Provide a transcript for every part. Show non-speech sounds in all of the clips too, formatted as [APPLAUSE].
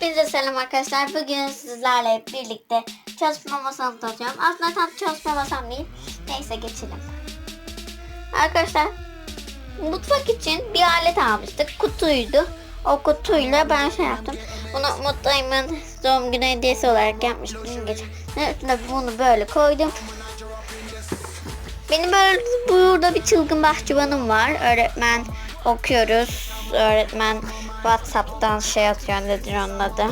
Hepinize selam arkadaşlar. Bugün sizlerle birlikte çalışma masamı tanıtıyorum. Aslında tam çalışma masam değil. Neyse geçelim. Arkadaşlar mutfak için bir alet almıştık. Kutuydu. O kutuyla ben şey yaptım. Bunu Mutlu'yımın doğum günü hediyesi olarak yapmıştım. Geçen. Üstüne bunu böyle koydum. Benim böyle burada bir çılgın bahçıvanım var. Öğretmen okuyoruz. Öğretmen WhatsApp'tan şey atıyor nedir onun adı.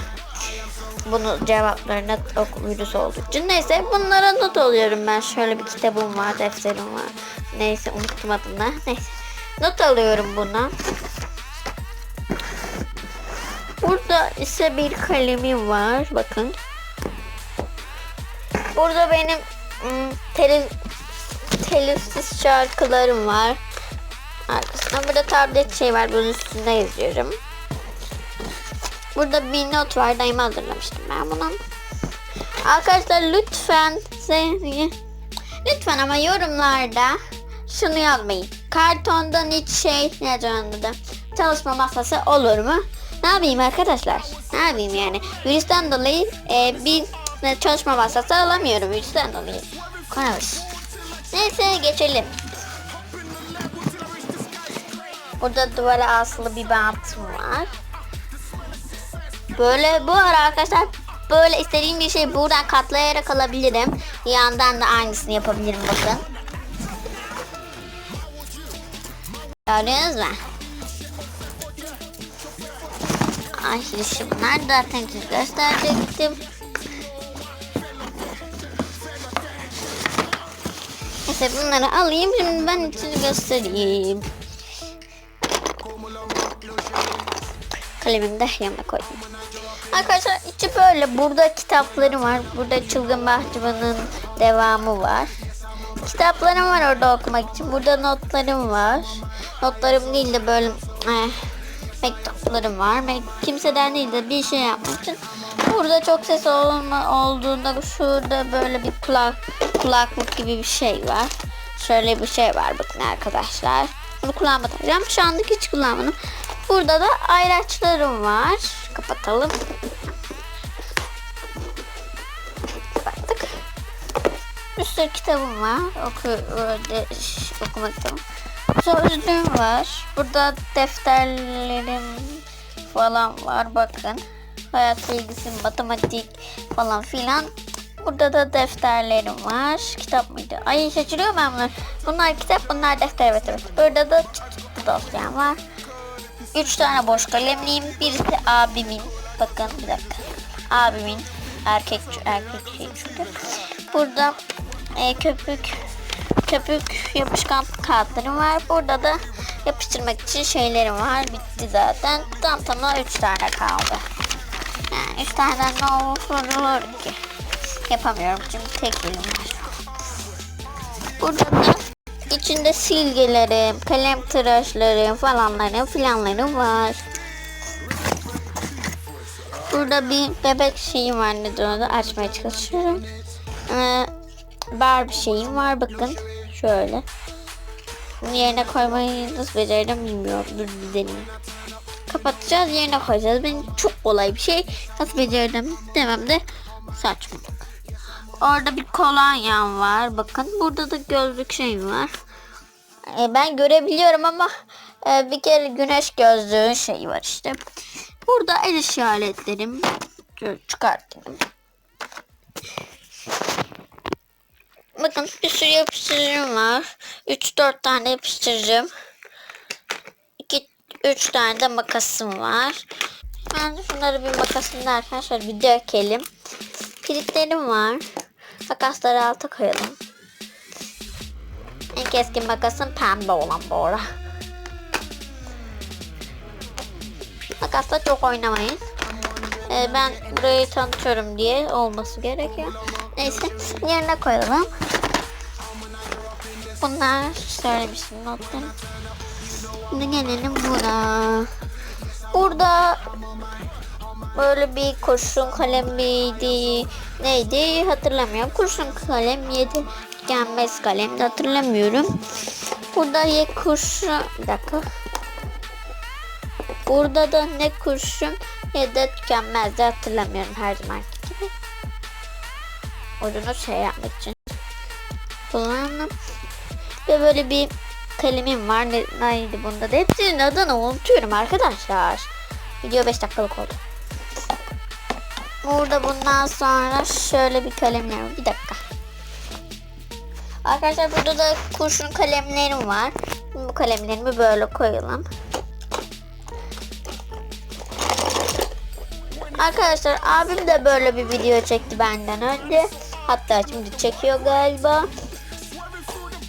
Bunu cevaplarına okul virüsü olduğu için. Neyse bunlara not alıyorum ben. Şöyle bir kitabım var, defterim var. Neyse unuttum adını. Neyse. Not alıyorum buna. Burada ise bir kalemim var. Bakın. Burada benim ım, tele, telifsiz şarkılarım var. Arkasında burada tablet şey var. Bunun üstünde yazıyorum. Burada bir not var. Daima hazırlamıştım ben bunu. Arkadaşlar lütfen sevgi- lütfen ama yorumlarda şunu yazmayın. Kartondan hiç şey ne da çalışma masası olur mu? Ne yapayım arkadaşlar? Ne yapayım yani? Virüsten dolayı e, bir çalışma masası alamıyorum virüsten dolayı. Konuş. Neyse geçelim. Burada duvara asılı bir bantım var. Böyle bu ara arkadaşlar böyle istediğim bir şey buradan katlayarak alabilirim. Yandan da aynısını yapabilirim bakın. Gördünüz mü? Ay şimdi bunlar zaten size gösterecektim. Neyse bunları alayım şimdi ben içini göstereyim. Kalemimi de koydum. Arkadaşlar içi böyle. Burada kitaplarım var. Burada Çılgın Bahçıvan'ın devamı var. Kitaplarım var orada okumak için. Burada notlarım var. Notlarım değil de böyle eh, mektuplarım var. Mek kimseden değil de bir şey yapmak için. Burada çok ses olma olduğunda şurada böyle bir kulak kulaklık gibi bir şey var. Şöyle bir şey var bakın arkadaşlar. Bunu kullanmadım. Şu anlık hiç kullanmadım. Burada da ayraçlarım var. Kapatalım. Kapattık. Bir kitabım var. Oku, okuma kitabım. Sözlüğüm var. Burada defterlerim falan var. Bakın. Hayat bilgisi, matematik falan filan. Burada da defterlerim var. Kitap mıydı? Ay şaşırıyorum ben bunlar. Bunlar kitap, bunlar defter. Evet evet. Burada da dosyam var. Üç tane boş kalemliyim. Birisi abimin. Bakın bir dakika. Abimin. Erkek erkek şey çünkü. Burada e, köpük köpük yapışkan kağıtlarım var. Burada da yapıştırmak için şeylerim var. Bitti zaten. Tam tamına üç tane kaldı. Yani üç tane ne olur ki? Yapamıyorum çünkü tek elim var. Burada da içinde silgilerim, kalem tıraşlarım falanlarım filanlarım var. Burada bir bebek şeyim var nedir onu açmaya çalışıyorum. Ee, Barbie şeyim var bakın. Şöyle. Bunu yerine koymayı nasıl becerdim bilmiyorum. Dur bir deneyeyim. Kapatacağız yerine koyacağız. Benim çok kolay bir şey. Nasıl becerdim demem de saçmalık. Orada bir kolonyam var. Bakın burada da gözlük şeyim var. E, ben görebiliyorum ama e, bir kere güneş gözlüğü şeyi var işte. Burada el işi aletlerim. Şöyle çıkartayım. Bakın bir sürü yapıştırıcım var. 3-4 tane yapıştırıcım. 2-3 tane de makasım var. Ben şunları bir makasım derken şöyle bir dökelim. Kilitlerim var. Makasları alta koyalım. En keskin makasım pembe olan bu ara. Makasla çok oynamayın. Ee, ben burayı tanıtıyorum diye olması gerekiyor. Neyse yerine koyalım. Bunlar söylemiştim notlarım. Şimdi gelelim buna. Burada böyle bir kurşun kalem miydi? Neydi hatırlamıyorum. Kurşun kalem yedi. Gelmez kalem de hatırlamıyorum. Burada ye kurşun... Bir dakika. Burada da ne kurşun ya da tükenmez de hatırlamıyorum her zamanki gibi. Ucunu şey yapmak için kullandım. Ve böyle bir kalemim var. Ne, neydi bunda da? Hepsinin adını unutuyorum arkadaşlar. Video 5 dakikalık oldu. Burada bundan sonra şöyle bir kalemler var. Bir dakika. Arkadaşlar burada da kurşun kalemlerim var. Bu kalemlerimi böyle koyalım. Arkadaşlar abim de böyle bir video çekti benden önce. Hatta şimdi çekiyor galiba.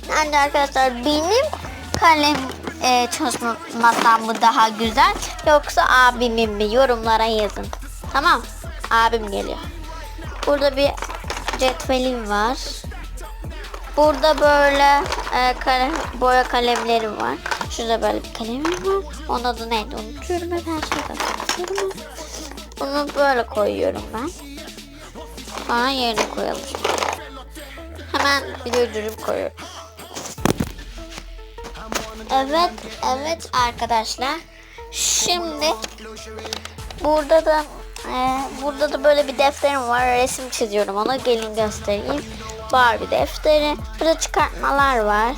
Yani arkadaşlar benim kalem e, çalışma masam mı daha güzel yoksa abimin mi yorumlara yazın. Tamam. Abim geliyor. Burada bir cetvelim var. Burada böyle e, kalem, boya kalemlerim var. Şurada böyle bir kalemim var. Onun adı neydi unutuyorum ben her şeyden unutuyorum. Bunu böyle koyuyorum ben. Sonra yerine koyalım. Hemen videoyu durup koyuyorum. Evet, evet arkadaşlar. Şimdi burada da e, burada da böyle bir defterim var. Resim çiziyorum. Onu gelin göstereyim. Barbie defteri. Burada çıkartmalar var.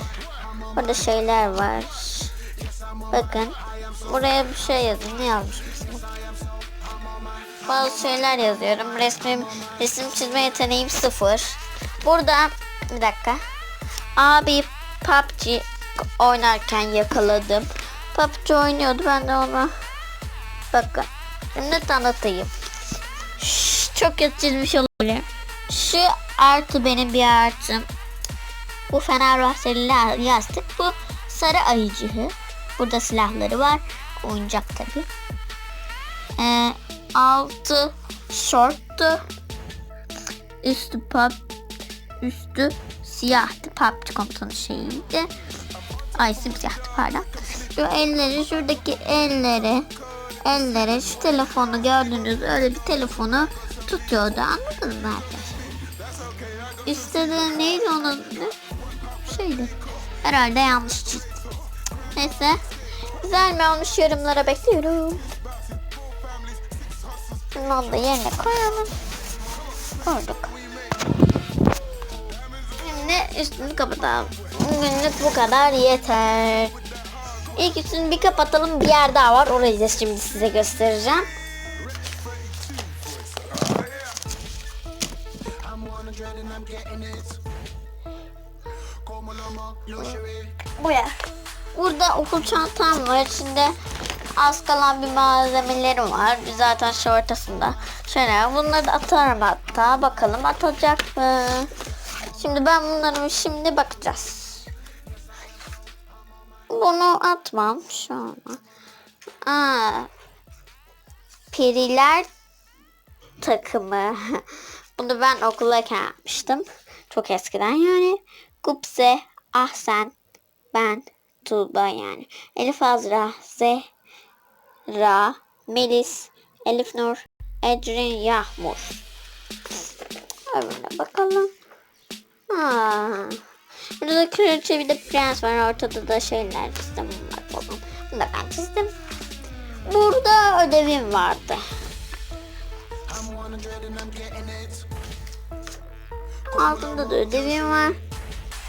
Burada şeyler var. Bakın. Buraya bir şey yazın. Ne yazmışım? Bazı şeyler yazıyorum. Resmim, resim çizme yeteneğim sıfır. Burada bir dakika. Abi PUBG oynarken yakaladım. PUBG oynuyordu. Ben de ona bakın. Şimdi tanıtayım. Şş, çok kötü çizmiş olabilir. Şu artı benim bir artım. Bu Fenerbahçeli yastık. Bu sarı ayıcığı. Burada silahları var. Oyuncak tabi. Ee, altı şorttu. Üstü pop. Üstü siyahtı. PUBG komutanı şeyiydi. Ay simsiyahtı pardon. Şu elleri şuradaki elleri ellere şu telefonu gördüğünüz öyle bir telefonu tutuyordu. Anladınız mı arkadaşlar? De neydi onun? Şeydi. Herhalde yanlış çizdim. Neyse. Güzel mi olmuş yorumlara bekliyorum. Onu da yerine koyalım. Koyduk. Şimdi üstünü kapatalım. Bugünlük bu kadar yeter. İlk üstünü bir kapatalım. Bir yer daha var. Orayı da şimdi size göstereceğim. Bu yer. Burada okul çantam var. İçinde az kalan bir malzemelerim var. Zaten şu ortasında. Şöyle bunları da atarım hatta. Bakalım atacak mı? Şimdi ben bunları şimdi bakacağız. Bunu atmam şu an. Aa, Periler takımı. [LAUGHS] Bunu ben okuldayken yapmıştım. Çok eskiden yani. Gupse, Ahsen, ben, Tuğba yani. Elif Azra, Zehra, Melis, Elif Nur, Ecrin Yahmur. Öbürüne bakalım. Ha. Burada da kraliçe bir de prens var. Ortada da şeyler çizdim var falan. Bunu da ben çizdim. Burada ödevim vardı. Altında da ödevim var.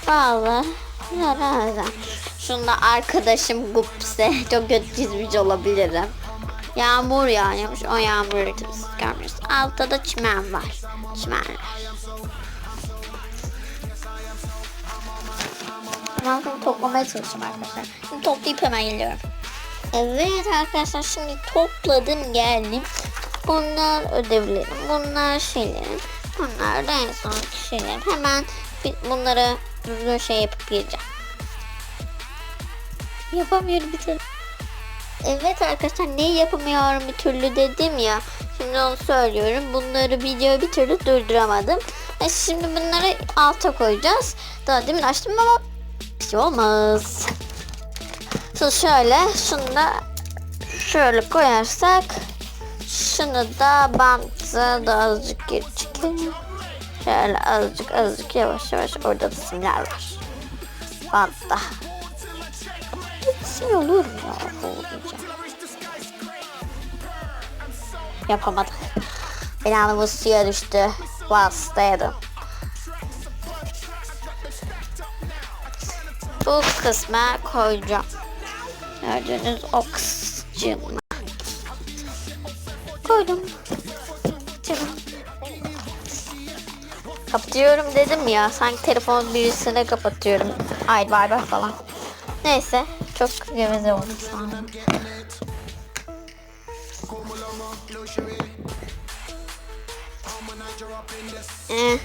Bağlı. Yaraza. Şunda arkadaşım Gupse. [LAUGHS] Çok kötü çizmiş olabilirim. Yağmur yağıyormuş. O yağmuru görmüyoruz. Altta da çimen var. Çimenler. Bunu toplamaya çalışacağım arkadaşlar. Şimdi toplayıp hemen geliyorum. Evet arkadaşlar şimdi topladım geldim. Bunlar ödevlerim. Bunlar şeylerim. Bunlar da en son şeyler. Hemen bunları düzgün şey yapıp gireceğim. Yapamıyorum bir türlü. Evet arkadaşlar ne yapamıyorum bir türlü dedim ya. Şimdi onu söylüyorum. Bunları video bir türlü durduramadım. E şimdi bunları alta koyacağız. Daha demin açtım ama şey olmaz. Şimdi şöyle şunu da şöyle koyarsak şunu da bantı da azıcık geri çekelim. Şöyle azıcık azıcık yavaş yavaş orada da simler var. Bantta. Sim olur mu ya? Olmayacak. yapamadık. Binamız suya düştü. Hastaydım. Bu kısma koyacağım. Gördüğünüz o. Koydum. Kapatıyorum dedim ya. Sanki telefon birisine kapatıyorum. Ay bay bay falan. Neyse. Çok geveze oldum şu an. Eh.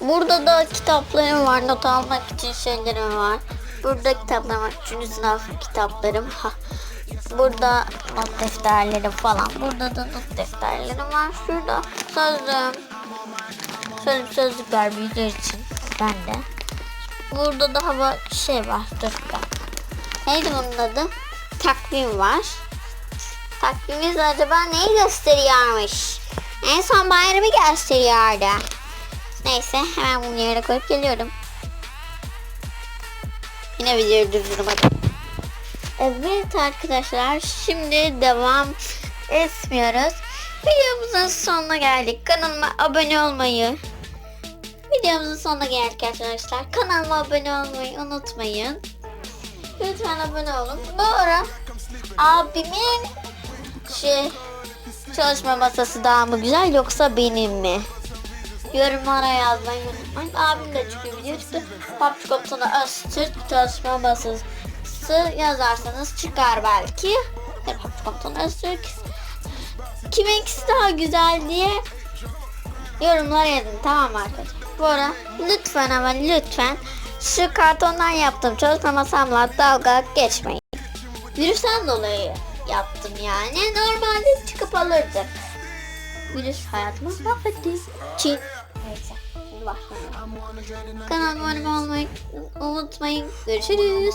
Burada da kitaplarım var. Not almak için şeylerim var. Burada kitaplarım var. Üçüncü sınıf kitaplarım. Ha. Burada not defterlerim falan. Burada da not defterlerim var. Şurada sözlüğüm. Bir sözlükler büyükler için. Bende. Burada da hava şey var. Dur. Neydi bunun adı? Takvim var. Takvimimiz acaba neyi gösteriyormuş? En son bayramı gösteriyordu. Neyse hemen bunu yere koyup geliyorum. Yine videoyu durdurmadım. Evet arkadaşlar şimdi devam etmiyoruz. Videomuzun sonuna geldik. Kanalıma abone olmayı, videomuzun sonuna geldik arkadaşlar. Kanalıma abone olmayı unutmayın. Lütfen abone olun. Bu ara abimin şey çalışma masası daha mı güzel yoksa benim mi? Yorumlara yazmayı unutmayın. Abim de çıkıyor video çıktı. PUBG Komutanı Öztürk çalışma masası yazarsanız çıkar belki. PUBG Komutanı Öztürk. Kiminkisi daha güzel diye yorumlara yazın tamam arkadaşlar? Bu ara lütfen ama lütfen şu kartondan yaptığım çalışma masamla dalga geçmeyin. Virüsten dolayı yaptım yani. Normalde çıkıp alırdık. Virüs hayatımı mahvetti. Çin. Neyse. Şimdi başlayalım. Kanalıma abone olmayı unutmayın. Görüşürüz.